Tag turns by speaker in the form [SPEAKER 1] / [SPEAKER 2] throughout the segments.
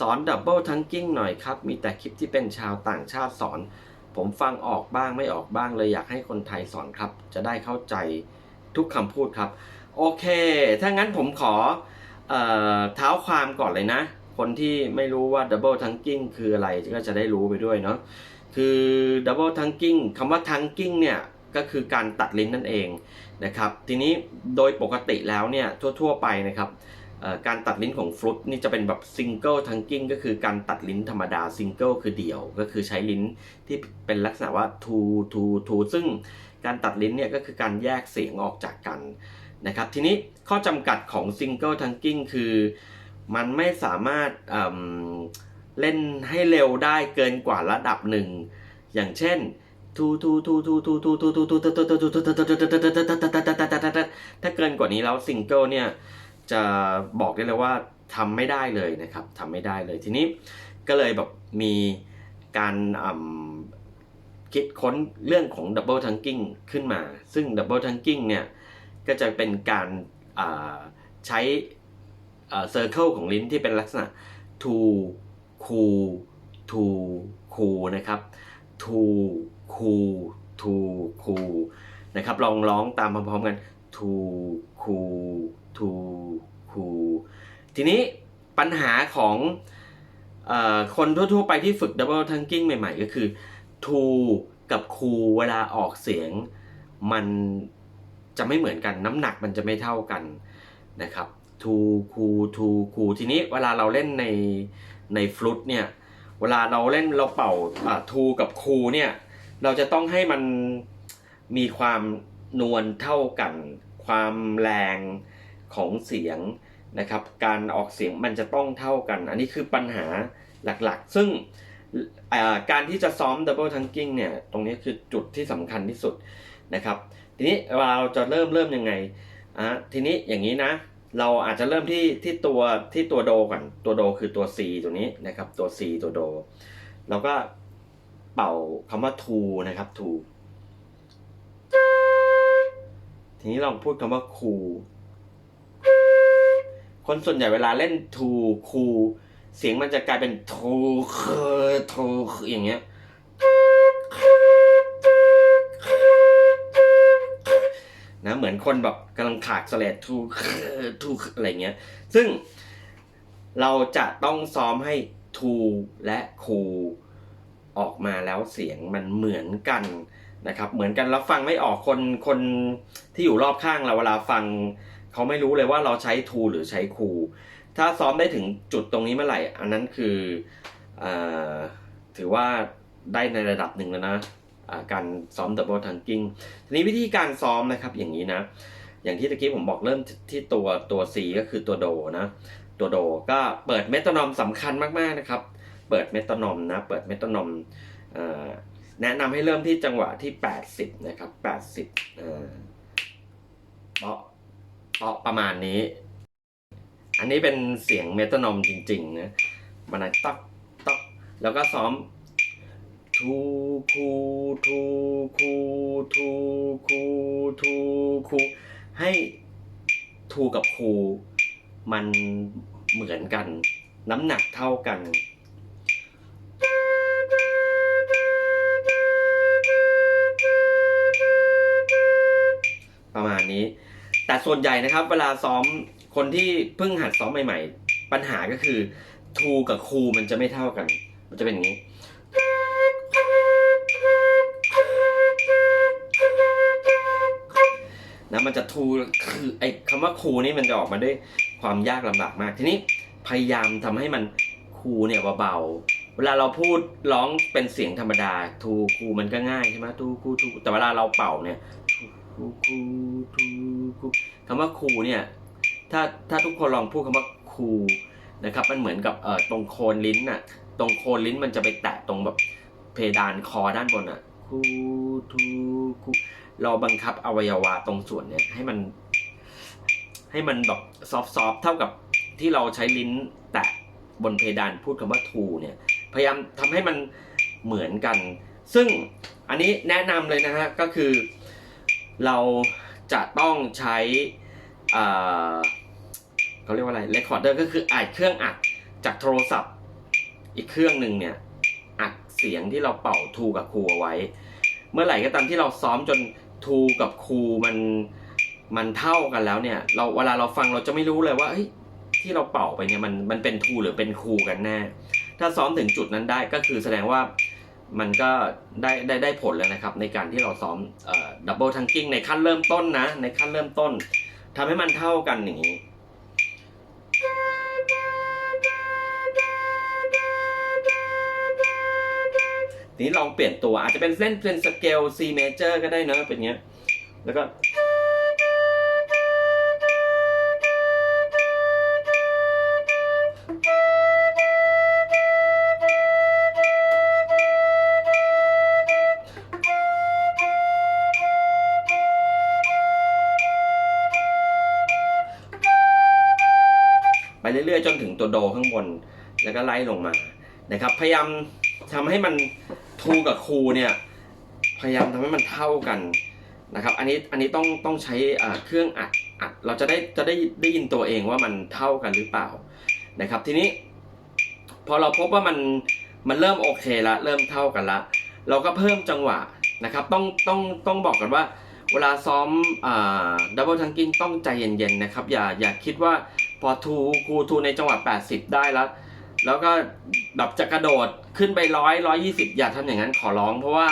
[SPEAKER 1] สอนดับเบิลทังกิ้งหน่อยครับ มีแต่คลิปที่เป็นชาวต่างชาติสอน ผมฟังออกบ้างไม่ออกบ้างเลยอยากให้คนไทยสอนครับ จะได้เข้าใจทุกคำพูดครับ โอเค ถ้างั้นผมขอเอ่อเท้าความก่อนเลยนะ คนที่ไม่รู้ว่า Double Tanking คืออะไรก็จะได้รู้ไปด้วยเนาะคือ Double Tanking คำว่า Tanking เนี่ยก็คือการตัดลิ้นนั่นเองนะครับ ทีนี้โดยปกติแล้วเนี่ยทั่ว ๆ ไปนะครับ การตัดลิ้นของฟลุตนี่จะเป็นแบบ Single Tanking ก็คือการตัดลิ้นธรรมดา Single คือเดี่ยว ก็คือใช้ลิ้นที่เป็นลักษณะว่า two two two ซึ่งการตัดลิ้นเนี่ยก็คือการแยกเสียงออกจากกันนะครับทีนี้ข้อจำกัดของ Single Tanking คือมันไม่สามารถเเล่นให้เร็วได้เกินกว่าระดับหนึ่ง อย่างเช่นทูทูทูทูทูทูทูทูทูทูทูทูทูทูทูทูทูถ้าเกินกว่านี้แล้วซิงเกิลเนี่ย จะบอกได้เลยว่าทำไม่ได้เลยนะครับทำไม่ได้เลยทีนี้ก็เลยแบบมีการคิดค้นเรื่องของ Double Tanking ขึ้นมา ซึ่ง Double Tanking เนี่ยก็จะเป็นการใช้เซอร์เคิลของลิ้นที่เป็นลักษณะ to cool to cool นะครับ to cool to cool นะครับลองร้องตามพร้อมๆกัน to cool to cool ทีนี้ปัญหาของอคนทั่วๆไปที่ฝึก double tanking ใหม่ๆ ก็คือ to กับ cool เวลาออกเสียงมันจะไม่เหมือนกันน้ำหนักมันจะไม่เท่ากันนะครับ to cool to cool ทีนี้เวลาเราเล่นในในฟลุตเนี่ย เวลาเราเล่นเราเป่าทูกับคูเนี่ยเราจะต้องให้มันมีความนวลเท่ากัน ความแรง ของเสียงนะครับ การออกเสียงมันจะต้องเท่ากัน อันนี้คือปัญหาหลักๆ ซึ่งการที่จะซ้อม double tanking เนี่ยตรงนี้คือจุดที่สำคัญที่สุดนะครับ ทีนี้เราจะเริ่มเริ่มยังไงอะทีนี้อย่างนี้นะ เราอาจจะเริ่มที่ที่ตัวที่ตัวโดก่อนตัวโดคือตัว C ตัวนี้นะครับ ตัว C ตัวโด เราก็เป่าคำว่า to นะครับ to ทีนี้ลองพูดคำว่า cool คนส่วนใหญ่เวลาเล่น to cool เสียงมันจะกลายเป็น to เค to อย่างเงี้ย นะเหมือนคนแบบกำลังขากสเลดทูทูอะไรเงี้ย ซึ่งเราจะต้องซ้อมให้ทูและคูออกมาแล้วเสียงมันเหมือนกันนะครับ เหมือนกันแล้วฟังไม่ออกคนคนที่อยู่รอบข้างเราเวลาฟัง เขาไม่รู้เลยว่าเราใช้ทูหรือใช้คูถ้าซ้อมได้ถึงจุดตรงนี้เมื่อไหร่ อันนั้นคืออถือว่าได้ในระดับหนึ่งแล้วนะการซ้อม double tanking ทีนี้วิธีการซ้อมนะครับอย่างนี้นะ อย่างที่ตะกี้ผมบอกเริ่มที่ตัวตัว C ก็คือตัวโดนะ ตัวโดก็เปิดเมโทนอมสำคัญมากๆนะครับ เปิดเมโทนอมนะ เปิดเมโทนอมแนะนำให้เริ่มที่จังหวะที่ 80 นะครับ 80เปาะ เปาะประมาณนี้ อันนี้เป็นเสียงเมโทรนอมจริงๆนะมันต๊อกต๊อกแล้วก็ซ้อมทูคูทูคูทูคูทูคูให้ทูกับคูมันเหมือนกัน น้ำหนักเท่ากันประมาณนี้ แต่ส่วนใหญ่นะครับ เวลาซ้อมคนที่เพิ่งหัดซ้อมใหม่ ๆ ปัญหาก็คือทูกับคูมันจะไม่เท่ากัน มันจะเป็นอย่างนี้ นะมันจะทูคือไอ้คำว่าคูนี่มันจะออกมาด้วยความยากลำบากมาก ทีนี้พยายามทำให้มันคูเนี่ยเบาๆ เวลาเราพูดร้องเป็นเสียงธรรมดาทูคูมันก็ง่ายใช่ไหมทูคูทูแต่เวลาเราเป่าเนี่ยูคูทูคูคำว่าคูเนี่ยถ้าถ้าทุกคนลองพูดคำว่าคูนะครับมันเหมือนกับเอ่อตรงโคนลิ้นน่ะตรงโคนลิ้นมันจะไปแตะตรงแบบเพดานคอด้านบนอะคูทูคูเราบังคับอวัยวะตรงส่วนเนี้ยให้มัน ให้มันแบบซอฟต์ๆเท่ากับที่เราใช้ลิ้นแตะบนเพดานพูดคำว่าทูเนี่ยพยายามทำให้มันเหมือนกัน ซึ่งอันนี้แนะนำเลยนะฮะก็คือ เราจะต้องใช้เขาเรียกว่าอะไรเรคคอร์เดอร์ก็คืออัดเครื่องอัดจากโทรศัพท์ อีกเครื่องหนึ่งเนี่ยอัดเสียงที่เราเป่าทูกับครูเอาไว้ เมื่อไหร่ก็ตามที่เราซ้อมจนทูกับครูมันมันเท่ากันแล้วเนี่ย เราเวลาเราฟังเราจะไม่รู้เลยว่าเฮ้ยที่เราเป่าไปเนี่ยมันมันเป็นทูหรือเป็นครูกันแน่ ถ้าซ้อมถึงจุดนั้นได้ก็คือแสดงว่า มันก็ได้ได้ได้ผลแล้วนะครับ ในการที่เราซ้อมดับเบิลทังกิ้งในขั้นเริ่มต้นนะ ในขั้นเริ่มต้นทำให้มันเท่ากันอย่างนี้นี้ลองเปลี่ยนตัวอาจจะเป็นเล่นเป็นสเกล C major ก็ได้เนอะเป็นเงี้ย แล้วก็ เรื่อยๆ จนถึงตัวโดข้างบน แล้วก็ไล่ลงมานะครับ พยายามทำให้มันทูกับครูเนี่ยพยายามทำให้มันเท่ากันนะครับ อันนี้อันนี้ต้องต้องใช้เครื่องอัดอัดเราจะได้จะได้ได้ยินตัวเองว่ามันเท่ากันหรือเปล่านะครับ ทีนี้ พอเราพบว่ามันมันเริ่มโอเคละเริ่มเท่ากันละเราก็เพิ่มจังหวะนะครับ ต้องต้องต้องบอกกันว่า เวลาซ้อมดับเบิลทังกิ้งต้องใจเย็นๆนะครับ อย่าอย่าคิดว่า พอทูครูทูในจังหวะ 80 ได้แล้ว แล้วก็แบบจะกระโดดขึ้นไปร้อยร้อยยี่สิบอย่าทำอย่างนั้นขอร้องเพราะว่า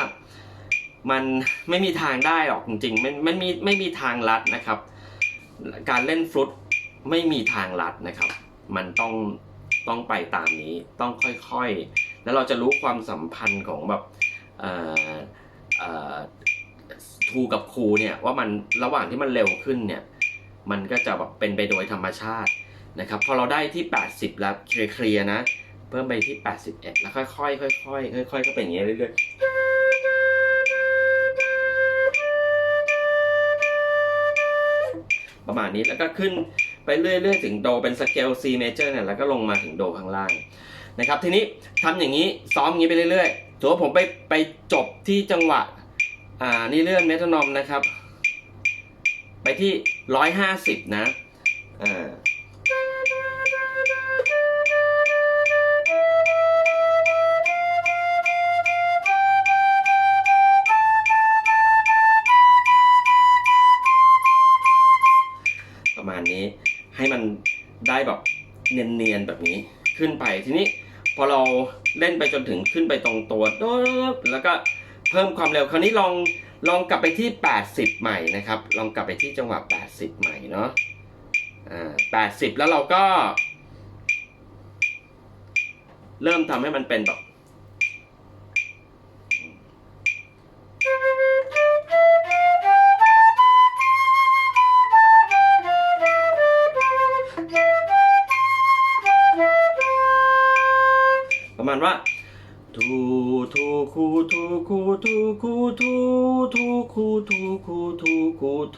[SPEAKER 1] มันไม่มีทางได้หรอกจริงๆมันมันมีไม่มีทางลัดนะครับ การเล่นฟลุตไม่มีทางลัดนะครับ มันต้องต้องไปตามนี้ต้องค่อยๆ แล้วเราจะรู้ความสัมพันธ์ของแบบทูกับครูเนี่ยว่ามันระหว่างที่มันเร็วขึ้นเนี่ย มันก็จะแบบเป็นไปโดยธรรมชาติ นะครับพอเราได้ที่ 80 แล้วเคลียร์นะ เพิ่มไปที่ 81 แล้วค่อยๆค่อยๆค่อยๆก็เป็นอย่างนี้เรื่อยๆประมาณนี้แล้วก็ขึ้นไปเรื่อยๆ ถึงโดเป็นสเกล C major เนี่ยแล้วก็ลงมาถึงโดข้างล่างนะครับทีนี้ทำอย่างนี้ซ้อมอย่างนี้ไปเรื่อยๆถือว่าผมไปไปจบที่จังหวะอ่านี่เลื่อนเมทานอมนะครับ ไปที่ 150 นะอ่า แบบนี้ขึ้นไปทีนี้พอเราเล่นไปจนถึงขึ้นไปตรงตัวแล้วก็เพิ่มความเร็วคราวนี้ลองลองกลับไปที่ 80 ใหม่นะครับ ลองกลับไปที่จังหวะ 80 ใหม่เนาะอ่า80แล้วเราก็ เริ่มทำให้มันเป็นแบบ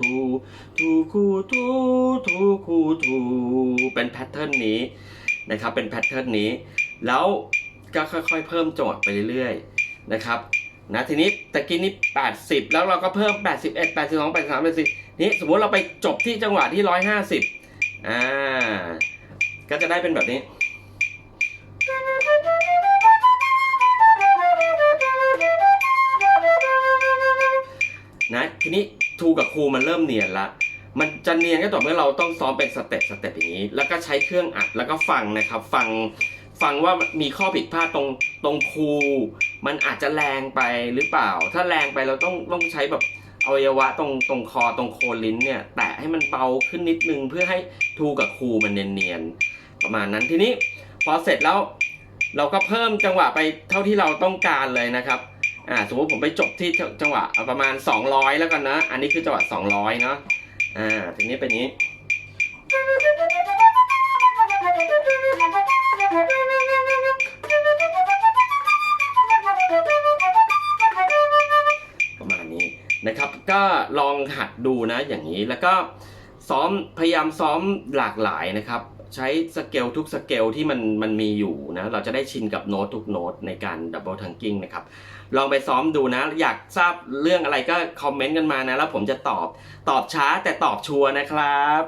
[SPEAKER 1] ทูทูคูทูทูคูทูเป็นแพทเทิร์นนี้นะครับเป็นแพทเทิร์นนี้ แล้วก็ค่อยๆ เพิ่มโจทย์ไปเรื่อยๆนะครับนะทีนี้ตะกี้นี้ 80 แล้วเราก็เพิ่ม 81 82 83 84นี้สมมุติเราไปจบที่จังหวะที่ 150อ่าก็จะได้เป็นแบบนี้นะทีนี้ ทูกับครูมันเริ่มเนียนละมันจะเนียนก็ต่อเมื่อเราต้องซ้อมเป็นสเต็ปสเต็ปอย่างนี้ แล้วก็ใช้เครื่องอัดแล้วก็ฟังนะครับ ฟังฟังว่ามีข้อผิดพลาดตรงตรงครูมันอาจจะแรงไปหรือเปล่า ถ้าแรงไปเราต้องต้องใช้แบบอวัยวะตรงตรงคอตรงโคนลิ้นเนี่ย แตะให้มันเบาขึ้นนิดนึงเพื่อให้ทูกับครูมันเนียนๆประมาณนั้นทีนี้พอเสร็จแล้วเราก็เพิ่มจังหวะไปเท่าที่เราต้องการเลยนะครับ อ่าสมมติผมไปจบที่จังหวะประมาณ 200 แล้วกันนะ อันนี้คือจังหวะ 200 เนาะอ่าทีนี้เป็นนี้ ประมาณนี้นะครับ ก็ลองหัดดูนะอย่างนี้แล้วก็ซ้อมพยายามซ้อมหลากหลายนะครับ ใช้สเกลทุกสเกลที่มันมันมีอยู่นะ เราจะได้ชินกับโน้ตทุกโน้ตในการดับเบิลทังกิ้งนะครับ ลองไปซ้อมดูนะ อยากทราบเรื่องอะไรก็คอมเมนต์กันมานะ แล้วผมจะตอบ ตอบช้าแต่ตอบชัวร์นะครับ